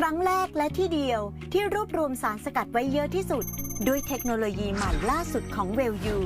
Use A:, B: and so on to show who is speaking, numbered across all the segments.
A: ครั้งแรกและที่เดียวที่รวบรวมสารสกัดไว้เยอะที่สุด ด้วยเทคโนโลยีใหม่ล่าสุดของเวลยู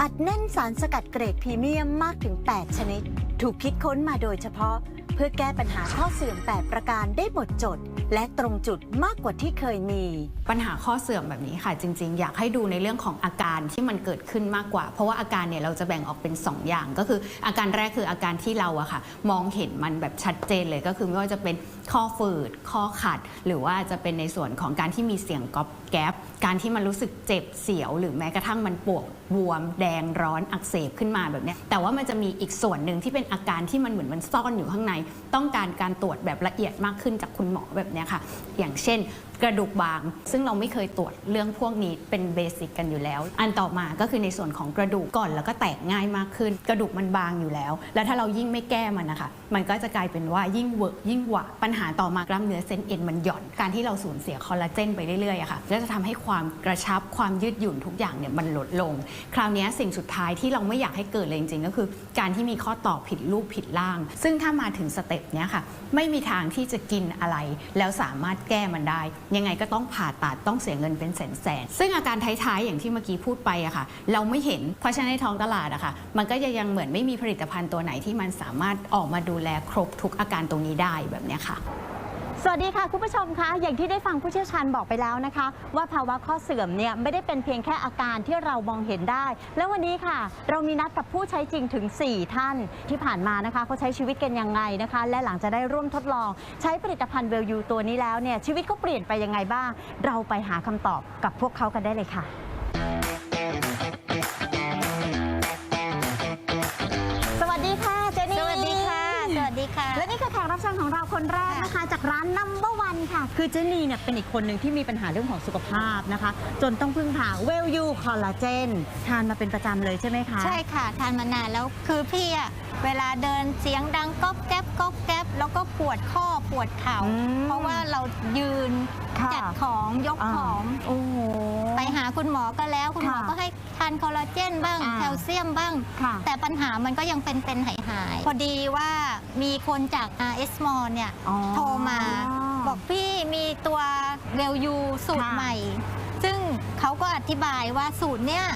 A: อัดแน่นสารสกัดเกรดพรีเมียมมากถึง 8 ชนิด ถูกคิดค้นมาโดยเฉพาะ เพื่อแก้ปัญหาข้อเสื่อม 8 ประการได้หมดจด และตรงจุดมากกว่าที่เคยมี
B: ปัญหาข้อเสื่อมแบบนี้ค่ะ จริง ๆ อยากให้ดูในเรื่องของอาการที่มันเกิดขึ้นมากกว่า เพราะว่าอาการเนี่ยเราจะแบ่งออกเป็น 2 อย่าง ก็คืออาการแรกคืออาการที่เราอะค่ะ มองเห็นมันแบบชัดเจนเลยก็คือไม่ว่าจะเป็น ข้อฝืดข้อขัด หรือว่าจะเป็นในส่วนของการที่มีเสียงก๊อบแก๊บการที่มันรู้สึกเจ็บเสียว หรือแม้กระทั่งมันปวดบวม แดงร้อนอักเสบขึ้นมาแบบเนี้ยแต่ว่ามันจะมีอีกส่วนหนึ่งที่เป็นอาการที่มันเหมือนมันซ่อนอยู่ข้างใน ต้องการการตรวจแบบละเอียดมากขึ้นจากคุณหมอแบบเนี้ยค่ะ อย่างเช่น กระดูกบาง ซึ่งเราไม่เคยตรวจเรื่องพวกนี้เป็นเบสิกกันอยู่แล้ว อันต่อมาก็คือในส่วนของกระดูกก่อนแล้วก็แตกง่ายมากขึ้น กระดูกมันบางอยู่แล้ว แล้วถ้าเรายิ่งไม่แก้มันนะคะ มันก็จะกลายเป็นว่ายิ่งเวิร์กยิ่งหวะปัญหาต่อมากล้ามเนื้อเส้นเอ็นมันหย่อน การที่เราสูญเสียคอลลาเจนไปเรื่อยๆอะค่ะก็จะทำให้ความกระชับความยืดหยุ่นทุกอย่างเนี่ยมันลดลง คราวนี้สิ่งสุดท้ายที่เราไม่อยากให้เกิดเลยจริงๆก็คือ การที่มีข้อต่อผิดรูปผิดร่าง ซึ่งถ้ามาถึงสเต็ปเนี้ยค่ะไม่มีทางที่จะกินอะไร แล้วสามารถแก้มันได้ยังไงก็ต้องผ่าตัดต้องเสียเงินเป็นแสนๆซึ่งอาการท้ายๆอย่างที่เมื่อกี้พูดไปอะค่ะ เราไม่เห็นเพราะฉะนั้นในท้องตลาดอะค่ะ มันก็จะยังเหมือนไม่มีผลิตภัณฑ์ตัวไหนที่มันสามารถออกมาดูแลครบทุกอาการตรงนี้ได้แบบเนี้ยค่ะ
A: สวัสดีค่ะคุณผู้ชมคะอย่างที่ได้ฟังผู้เชี่ยวชาญบอกไปแล้วนะคะ ว่าภาวะข้อเสื่อมเนี่ยไม่ได้เป็นเพียงแค่อาการที่เรามองเห็นได้ แล้ววันนี้ค่ะ เรามีนัดกับผู้ใช้จริงถึง 4 ท่านที่ผ่านมานะคะเขาใช้ชีวิตกันยังไงนะคะ และหลังจะได้ร่วมทดลอง ใช้ผลิตภัณฑ์เวลยูตัวนี้แล้วเนี่ยชีวิตเขาเปลี่ยนไปยังไงบ้าง เราไปหาคำตอบกับพวกเขากันได้เลยค่ะ คนแรกนะคะ จากร้านนัมเบอร์วันค่ะ คือเจนีเนี่ยเป็นอีกคนหนึ่งที่มีปัญหาเรื่องของสุขภาพนะคะ จนต้องพึ่งพาเวลยูคอลลาเจนทานมาเป็นประจำเลยใช่ไหมคะ
C: ใช่ค่ะ ทานมานานแล้วคือพี่อะเวลาเดินเสียงดังก๊อบแก๊บก๊อบแก๊บแล้วก็ปวดข้อ ปวดเข่า
A: อืม
C: เพราะว่าเรายืน
A: ค่ะ
C: จัดของยกของ
A: โอ้โห
C: ไปหาคุณหมอก็แล้วคุณหมอ
A: ค่ะ
C: ก็ให้ทานคอลลาเจนบ้าง
A: อ่า
C: แคลเซียมบ้าง
A: ค่ะ
C: แต่ปัญหามันก็ยังเป็นเป็นหายหายๆพอดีว่ามีคนจาก RS m o เนี่ย
A: อ๋อ
C: โทรมา บอกพี่มีตัวเรลยูสูตร
A: ค่ะ
C: ใหม่ ซึ่งเขาก็อธิบายว่าสูตรเนี่ย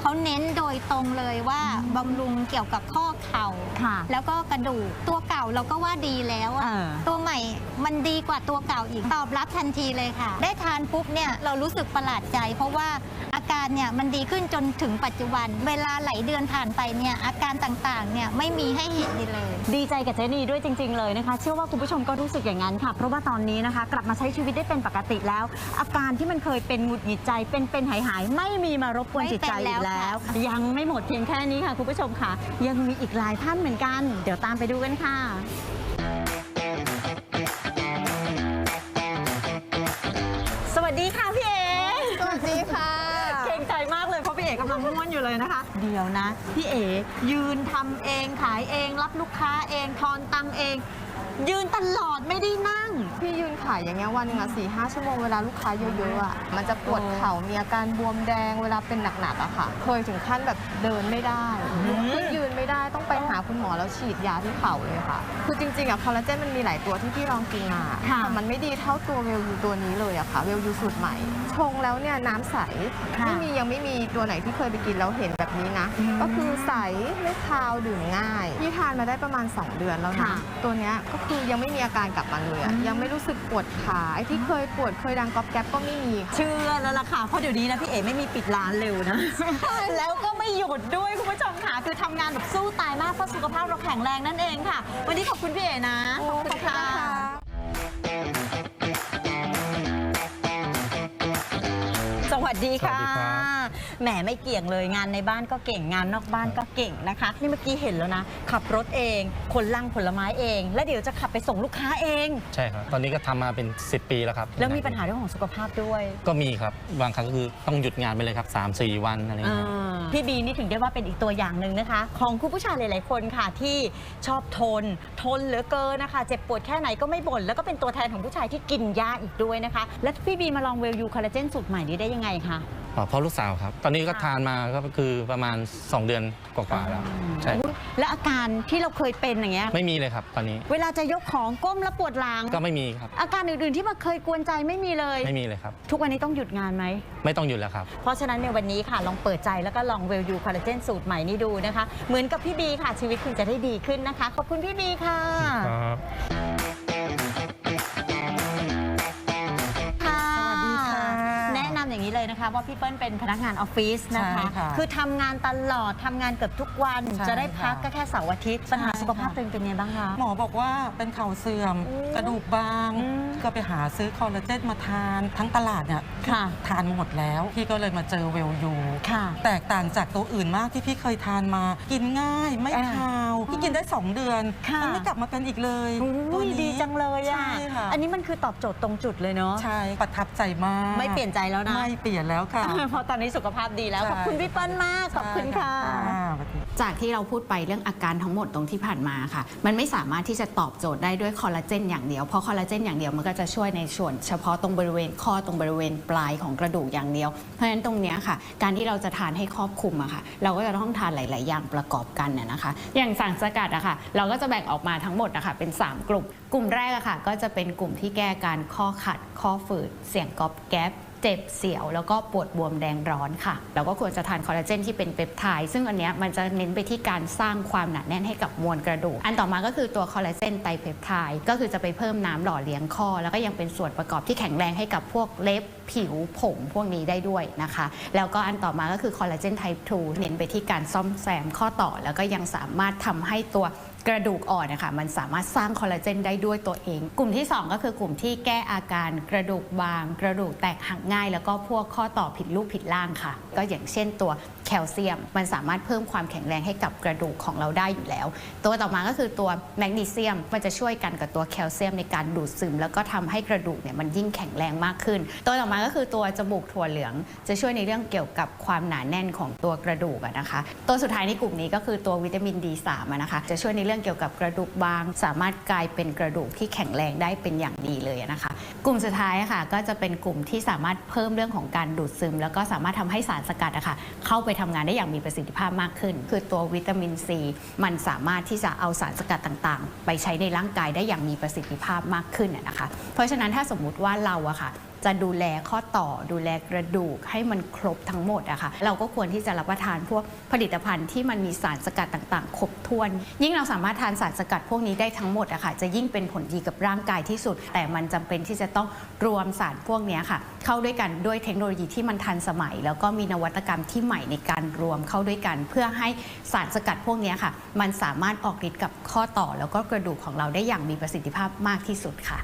C: เขาเน้นโดยตรงเลยว่าบำรุงเกี่ยวกับข้อเข่า
A: ค่ะ
C: แล้วก็กระดูก ตัวเก่าเราก็ว่าดีแล้วอะ
A: เออ
C: ตัวใหม่มันดีกว่าตัวเก่าอีก ตอบรับทันทีเลยค่ะ ได้ทานปุ๊บเนี่ยเรารู้สึกประหลาดใจ เพราะว่าอาการเนี่ยมันดีขึ้นจนถึงปัจจุบัน เวลาไหลเดือนผ่านไปเนี่ยอาการต่างๆเนี่ยไม่มีให้เห็นเลย
A: ดีใจกับเจนี่ด้วยจริง ๆ เลยนะคะ เชื่อว่าคุณผู้ชมก็รู้สึกอย่างนั้นค่ะ เพราะว่าตอนนี้นะคะ กลับมาใช้ชีวิตได้เป็นปกติแล้ว อาการที่มันเคยเป็นหงุดหงิดใจเป็นเป็นหายหายๆไม่มีมารบกวนจิตใจอีกแล้วยังไม่หมดเพียงแค่นี้ค่ะคุณผู้ชมค่ะ ยังมีอีกหลายท่านเหมือนกัน เดี๋ยวตามไปดูกันค่ะสวัสดีค่ะพี่เอ๋
D: สวัสดีค่ะ
A: เกรงใจมากเลยเพราะพี่เอ๋กำลังม้วนอยู่เลยนะคะ เดี๋ยวนะ พี่เอ๋ยืนทำเองขายเองรับลูกค้าเองทอนตังเอง ยืนตลอดไม่ได้นั่ง
D: พี่ยืนขายอย่างเงี้ยวันหนึงอะสี่ห้าชั่วโมงเวลาลูกค้าเยอะๆอะมันจะปวดเข่ามีอาการบวมแดงเวลาเป็นหนักๆอะค่ะ เคยถึงขั้นแบบเดินไม่ได้ลุกขึ้นยืน ไม่ได้ต้องไปหาคุณหมอแล้วฉีดยาที่เข่าเลยค่ะ คือจริงๆอะคอลลาเจนมันมีหลายตัวที่พี่ลองกินมา
A: ค่ะ
D: แต่มันไม่ดีเท่าตัวเวลยูตัวนี้เลยอะค่ะ เวลยูสูตรใหม่ ชงแล้วเนี่ยน้ำใส
A: ค่ะ
D: ไม่มียังไม่มีตัวไหนที่เคยไปกินแล้วเห็นแบบนี้นะ
A: อืม
D: ก็คือใสไม่คาวดื่มง่ายพี่ทานมาได้ประมาณ 2 เดือนแล้วนะ
A: ค่ะ
D: ตัวเนี้ยก็คือยังไม่มีอาการกลับมาเลยอะ
A: อืม
D: ยังไม่รู้สึกปวดขาไอ้ที่เคยปวดเคยดังก๊อบแก๊บก็ไม่มีค่ะ
A: เชื่อแล้วล่ะค่ะ เพราะเดี๋ยวนี้นะพี่เอ๋ไม่มีปิดร้านเร็วนะ แล้วก็ไม่หยุดด้วยคุณผู้ชมค่ะ คือทำงานแบบสู้ตายมากเพราะสุขภาพเราแข็งแรงนั่นเองค่ะ วันนี้ขอบคุณพี่เอ๋นะ ขอบคุณค่ะสวัสดีค่ะ
E: สวัสดีครับ
A: แหมไม่เกี่ยงเลยงานในบ้านก็เก่งงานนอกบ้านก็เก่งนะคะ นี่เมื่อกี้เห็นแล้วนะ ขับรถเองขนลังผลไม้เอง แล้วเดี๋ยวจะขับไปส่งลูกค้าเอง
E: ใช่ครับ ตอนนี้ก็ทำมาเป็น 10 ปีแล้วครับ
A: แล้วมีปัญหาเรื่องของสุขภาพด้วย
E: ก็มีครับบางครั้งก็คือต้องหยุดงานไปเลยครับ 3-4 วันอะไรอย่างเงี้ย
A: พี่บีนี่ถึงได้ว่าเป็นอีกตัวอย่างหนึ่งนะคะ ของคุณผู้ชายหลาย ๆ คนค่ะที่ชอบทน ทนเหลือเกินนะคะ เจ็บปวดแค่ไหนก็ไม่บ่นแล้วก็เป็นตัวแทนของผู้ชายที่กินยาอีกด้วยนะคะ แล้วพี่บีมาลองเวลยูคอลลาเจนสูตรใหม่นี้ได้ยังไงคะ
E: อ๋อเพราะลูกสาวครับ ตอนนี้ก็ทานมาก็คือประมาณ 2 เดือนกว่าๆแล้วใช่
A: แล้วอาการที่เราเคยเป็นอย่างเงี้ย
E: ไม่มีเลยครับ ตอนนี้
A: เวลาจะยกของก้มแล้วปวดหลัง
E: ก็ไม่มีครับ
A: อาการอื่นๆที่มาเคยกวนใจไม่มีเลย
E: ไม่มีเลยครับ
A: ทุกวันนี้ต้องหยุดงานไหม
E: ไม่ต้องหยุดแล้วครับ
A: เพราะฉะนั้นในวันนี้ค่ะ ลองเปิดใจแล้วก็ลองเวลยูคอลลาเจนสูตรใหม่นี้ดูนะคะ เหมือนกับพี่บีค่ะชีวิตคุณจะได้ดีขึ้นนะคะ ขอบคุณพี่บีค่ะ
E: ครับ
A: นี้เลยนะคะว่าพี่เปิ้ลเป็นพนักงานออฟฟิศนะคะ
F: ใช่ค่ะ
A: คือทำงานตลอดทำงานเกือบทุกวัน
F: ใช่
A: จะได้พัก
F: ค่ะ
A: ก็แค่เสาร์อาทิตย์ปัญหา
F: ใช่
A: สุขภาพ
F: ค่ะ
A: ตัวเองเป็นไงบ้างคะ
F: หมอบอกว่าเป็นเข่าเสื่อม
A: อืม
F: กระดูกบาง
A: อืม
F: ก็ไปหาซื้อคอลลาเจนมาทานทั้งตลาดเนี่ย
A: ค่ะ
F: ทานหมดแล้วพี่ก็เลยมาเจอเวลยู
A: ค่ะ
F: แตกต่างจากตัวอื่นมากที่พี่เคยทานมา กินง่ายไม่
A: อ่า
F: คาวพี่กินได้ 2 เดือน
A: ค่ะ
F: มัไม่กลับมาเป็นอีกเลย
A: อุ้
F: ตัวยนี้
A: ดีจังเลยอะ
F: ใช่ค่ะ
A: อันนี้มันคือตอบโจทย์ตรงจุดเลยเนาะ
F: ใช่ประทับใจมาก
A: ไม่เปลี่ยนใจแล้วนะ
F: ไม่เปลี่ยนแล้วค่ะ
A: เพราะตอนนี้สุขภาพดีแล้ว
F: ใช่
A: ขอบคุณพี่เปิ้ลมาก ขอบคุณค่ะ
F: ใช่ค่ะสวัสดี
B: จากที่เราพูดไปเรื่องอาการทั้งหมดตรงที่ผ่านมาค่ะ มันไม่สามารถที่จะตอบโจทย์ได้ด้วยคอลลาเจนอย่างเดียว เพราะคอลลาเจนอย่างเดียวมันก็จะช่วยในส่วนเฉพาะตรงบริเวณข้อตรงบริเวณปลายของกระดูกอย่างเดียว เพราะฉะนั้นตรงเนี้ยค่ะ การที่เราจะทานให้ครอบคลุมอะค่ะ เราก็จะต้องทานหลาย ๆ อย่างประกอบกันน่ะนะคะ อย่างสารสกัดอะค่ะ เราก็จะแบ่งออกมาทั้งหมดอะค่ะเป็น 3 กลุ่ม กลุ่มแรกอะค่ะ ก็จะเป็นกลุ่มที่แก้อาการข้อขัด ข้อฝืด เสียงก๊อบแก๊บ เจ็บเสียว แล้วก็ปวดบวมแดงร้อนค่ะเราก็ควรจะทานคอลลาเจนที่เป็นเปปไทด์ซึ่งอันนี้มันจะเน้นไปที่การสร้างความหนาแน่นให้กับมวลกระดูก อันต่อมาก็คือตัวคอลลาเจนไตเปปไทด์ก็คือจะไปเพิ่มน้ำหล่อเลี้ยงข้อ แล้วก็ยังเป็นส่วนประกอบที่แข็งแรงให้กับพวกเล็บผิวผมพวกนี้ได้ด้วยนะคะ แล้วก็อันต่อมาก็คือคอลลาเจนไทป์2เน้นไปที่การซ่อมแซมข้อต่อ แล้วก็ยังสามารถทำให้ตัว กระดูกอ่อนนะคะมันสามารถสร้างคอลลาเจนได้ด้วยตัวเอง กลุ่มที่ 2 ก็คือกลุ่มที่แก้อาการกระดูกบาง กระดูกแตกหักง่าย แล้วก็พวกข้อต่อผิดรูปผิดร่างค่ะ ก็อย่างเช่นตัวแคลเซียม มันสามารถเพิ่มความแข็งแรงให้กับกระดูกของเราได้อยู่แล้ว ตัวต่อมาก็คือตัวแมกนีเซียมมันจะช่วยกันกับตัวแคลเซียมในการดูดซึม แล้วก็ทำให้กระดูกเนี่ยมันยิ่งแข็งแรงมากขึ้น ตัวต่อมาก็คือตัวจมูกถั่วเหลือง จะช่วยในเรื่องเกี่ยวกับความหนาแน่นของตัวกระดูกนะคะ ตัวสุดท้ายในกลุ่มนี้ก็คือตัววิตามิน D3 นะคะจะช่วยในเรื่องเกี่ยวกับกระดูกบาง สามารถกลายเป็นกระดูกที่แข็งแรงได้เป็นอย่างดีเลยนะคะ กลุ่มสุดท้ายค่ะก็จะเป็นกลุ่มที่สามารถเพิ่มเรื่องของการดูดซึม แล้วก็สามารถทำให้สารสกัดอะค่ะเข้าไปทำงานได้อย่างมีประสิทธิภาพมากขึ้น คือตัววิตามินซีมันสามารถที่จะเอาสารสกัดต่างๆ ไปใช้ในร่างกายได้อย่างมีประสิทธิภาพมากขึ้นนะคะ เพราะฉะนั้นถ้าสมมุติว่าเราอะค่ะจะดูแลข้อต่อดูแลกระดูกให้มันครบทั้งหมดอะค่ะเราก็ควรที่จะรับประทานพวกผลิตภัณฑ์ที่มันมีสารสกัดต่างๆ ครบถ้วน ยิ่งเราสามารถทานสารสกัดพวกนี้ได้ทั้งหมดอะค่ะจะยิ่งเป็นผลดีกับร่างกายที่สุด แต่มันจำเป็นที่จะต้องรวมสารพวกนี้ค่ะ เข้าด้วยกันด้วยเทคโนโลยีที่มันทันสมัย แล้วก็มีนวัตกรรมที่ใหม่ในการรวมเข้าด้วยกัน เพื่อให้สารสกัดพวกนี้ค่ะ มันสามารถออกฤทธิ์กับข้อต่อแล้วก็กระดูกของเราได้อย่างมีประสิทธิภาพมากที่สุดค่ะ